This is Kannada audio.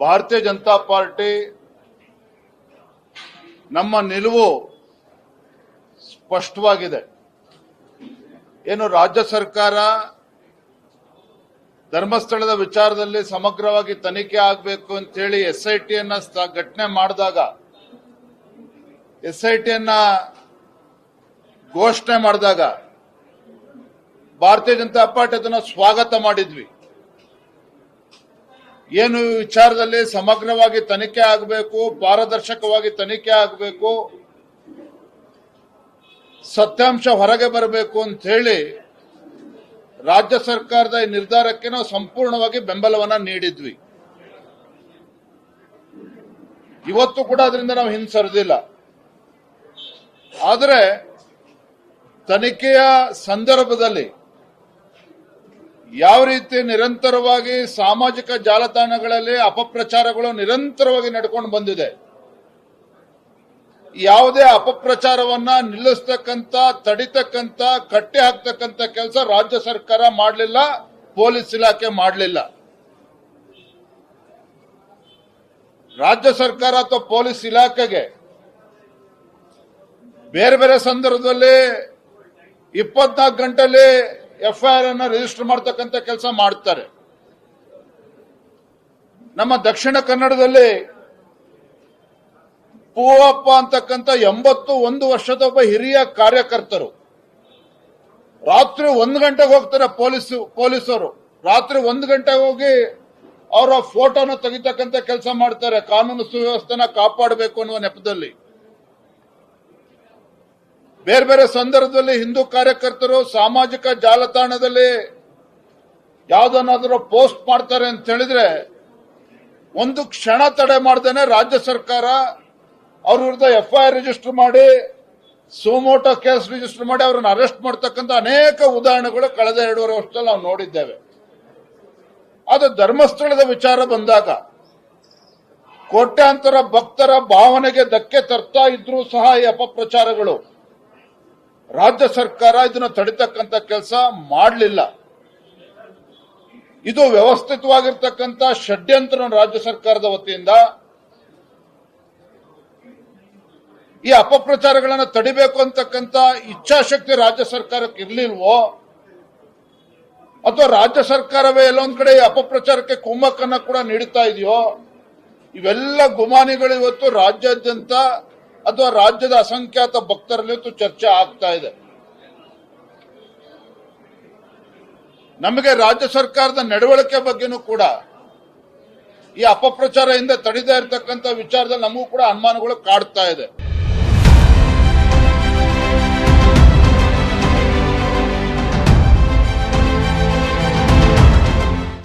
ಭಾರತೀಯ ಜನತಾ ಪಾರ್ಟಿ ನಮ್ಮ ನಿಲುವು ಸ್ಪಷ್ಟವಾಗಿದೆ. ಏನು ರಾಜ್ಯ ಸರ್ಕಾರ ಧರ್ಮಸ್ಥಳದ ವಿಚಾರದಲ್ಲಿ ಸಮಗ್ರವಾಗಿ ತನಿಖೆ ಆಗಬೇಕು ಅಂತೇಳಿ ಎಸ್ ಐ ಟಿಯನ್ನ ಘಟನೆ ಮಾಡಿದಾಗ ಎಸ್ ಐ ಘೋಷಣೆ ಮಾಡಿದಾಗ ಭಾರತೀಯ ಜನತಾ ಪಾರ್ಟಿ ಅದನ್ನ ಸ್ವಾಗತ ಮಾಡಿದ್ವಿ. ಏನು ವಿಚಾರದಲ್ಲಿ ಸಮಗ್ರವಾಗಿ ತನಿಖೆ ಆಗಬೇಕು, ಪಾರದರ್ಶಕವಾಗಿ ತನಿಖೆ ಆಗಬೇಕು, ಸತ್ಯಾಂಶ ಹೊರಗೆ ಬರಬೇಕು ಅಂತ ಹೇಳಿ ರಾಜ್ಯ ಸರ್ಕಾರದ ಈ ನಿರ್ಧಾರಕ್ಕೆ ನಾವು ಸಂಪೂರ್ಣವಾಗಿ ಬೆಂಬಲವನ್ನ ನೀಡಿದ್ವಿ. ಇವತ್ತು ಕೂಡ ಅದರಿಂದ ನಾವು ಹಿಂಸರಿದಿಲ್ಲ. ಆದರೆ ತನಿಖೆಯ ಸಂದರ್ಭದಲ್ಲಿ ಯಾವ ರೀತಿ ನಿರಂತರವಾಗಿ ಸಾಮಾಜಿಕ ಜಾಲತಾಣಗಳಲ್ಲಿ ಅಪಪ್ರಚಾರಗಳು ನಿರಂತರವಾಗಿ ನಡ್ಕೊಂಡು ಬಂದಿದೆ, ಯಾವುದೇ ಅಪಪ್ರಚಾರವನ್ನ ನಿಲ್ಲಿಸ್ತಕ್ಕಂತ ತಡಿತಕ್ಕಂತ ಕಟ್ಟಿ ಹಾಕ್ತಕ್ಕಂತ ಕೆಲಸ ರಾಜ್ಯ ಸರ್ಕಾರ ಮಾಡಲಿಲ್ಲ, ಪೊಲೀಸ್ ಇಲಾಖೆ ಮಾಡಲಿಲ್ಲ. ರಾಜ್ಯ ಸರ್ಕಾರ ಅಥವಾ ಪೊಲೀಸ್ ಇಲಾಖೆಗೆ ಬೇರೆ ಬೇರೆ ಸಂದರ್ಭದಲ್ಲಿ ಇಪ್ಪತ್ನಾಲ್ಕು ಗಂಟೆಯಲ್ಲಿ ಎಫ್ಐಆರ್ ಅನ್ನ ರಿಜಿಸ್ಟರ್ ಮಾಡ್ತಕ್ಕಂಥ ಕೆಲಸ ಮಾಡ್ತಾರೆ. ನಮ್ಮ ದಕ್ಷಿಣ ಕನ್ನಡದಲ್ಲಿ ಪೂವಪ್ಪ ಅಂತಕ್ಕಂಥ ಎಂಬತ್ತು ಒಂದು ವರ್ಷದ ಒಬ್ಬ ಹಿರಿಯ ಕಾರ್ಯಕರ್ತರು. ರಾತ್ರಿ ಒಂದು ಗಂಟೆಗೆ ಹೋಗ್ತಾರೆ ಪೊಲೀಸ್, ಪೊಲೀಸರು. ರಾತ್ರಿ ಒಂದು ಗಂಟೆಗೆ ಹೋಗಿ ಅವರ ಫೋಟೋನ ತೆಗಿತಕ್ಕಂಥ ಕೆಲಸ ಮಾಡ್ತಾರೆ. ಕಾನೂನು ಸುವ್ಯವಸ್ಥೆನ ಕಾಪಾಡಬೇಕು ಅನ್ನುವ ನೆಪದಲ್ಲಿ. ಬೇರೆ ಬೇರೆ ಸಂದರ್ಭದಲ್ಲಿ ಹಿಂದೂ ಕಾರ್ಯಕರ್ತರು ಸಾಮಾಜಿಕ ಜಾಲತಾಣದಲ್ಲಿ ಯಾವುದನ್ನಾದರೂ ಪೋಸ್ಟ್ ಮಾಡ್ತಾರೆ ಅಂತ ಹೇಳಿದ್ರೆ ಒಂದು ಕ್ಷಣ ತಡೆ ಮಾಡ್ದೇನೆ ರಾಜ್ಯ ಸರ್ಕಾರ ಅವ್ರ ವಿರುದ್ಧ ಎಫ್ಐಆರ್ ರಿಜಿಸ್ಟರ್ ಮಾಡಿ, ಸೋಮೋಟೋ ಕೇಸ್ ರಿಜಿಸ್ಟರ್ ಮಾಡಿ ಅವರನ್ನು ಅರೆಸ್ಟ್ ಮಾಡ್ತಕ್ಕಂಥ ಅನೇಕ ಉದಾಹರಣೆಗಳು ಕಳೆದ ಎರಡೂವರೆ ವರ್ಷದಲ್ಲಿ ನಾವು ನೋಡಿದ್ದೇವೆ. ಅದು ಧರ್ಮಸ್ಥಳದ ವಿಚಾರ ಬಂದಾಗ ಕೋಟ್ಯಾಂತರ ಭಕ್ತರ ಭಾವನೆಗೆ ಧಕ್ಕೆ ತರ್ತಾ ಇದ್ರೂ ಸಹ ಈ ಅಪಪ್ರಚಾರಗಳು ರಾಜ್ಯ ಸರ್ಕಾರ ಇದನ್ನ ತಡಿತಕ್ಕಂತ ಕೆಲಸ ಮಾಡಲಿಲ್ಲ. ಇದು ವ್ಯವಸ್ಥಿತವಾಗಿರ್ತಕ್ಕಂಥ ಷಡ್ಯಂತ್ರ ರಾಜ್ಯ ಸರ್ಕಾರದ ವತಿಯಿಂದ ಈ ಅಪಪ್ರಚಾರಗಳನ್ನು ತಡಿಬೇಕು ಅಂತಕ್ಕಂಥ ಇಚ್ಛಾಶಕ್ತಿ ರಾಜ್ಯ ಸರ್ಕಾರಕ್ಕೆ ಇರಲಿಲ್ವೋ, ಅಥವಾ ರಾಜ್ಯ ಸರ್ಕಾರವೇ ಎಲ್ಲೊಂದ್ ಕಡೆ ಅಪಪ್ರಚಾರಕ್ಕೆ ಕುಮ್ಮಕ್ಕನ್ನ ಕೂಡ ನೀಡುತ್ತಾ ಇದೆಯೋ, ಇವೆಲ್ಲ ಗುಮಾನಿಗಳು ಇವತ್ತು ರಾಜ್ಯಾದ್ಯಂತ ಅಥವಾ ರಾಜ್ಯದ ಅಸಂಖ್ಯಾತ ಭಕ್ತರಲ್ಲಿ ಇವತ್ತು ಚರ್ಚೆ ಆಗ್ತಾ ಇದೆ. ನಮಗೆ ರಾಜ್ಯ ಸರ್ಕಾರದ ನಡವಳಿಕೆ ಬಗ್ಗೆನೂ ಕೂಡ, ಈ ಅಪಪ್ರಚಾರ ಹಿಂದೆ ತಡಿದೇ ಇರತಕ್ಕಂಥ ವಿಚಾರದಲ್ಲಿ ನಮಗೂ ಕೂಡ ಅನುಮಾನಗಳು ಕಾಡ್ತಾ ಇದೆ.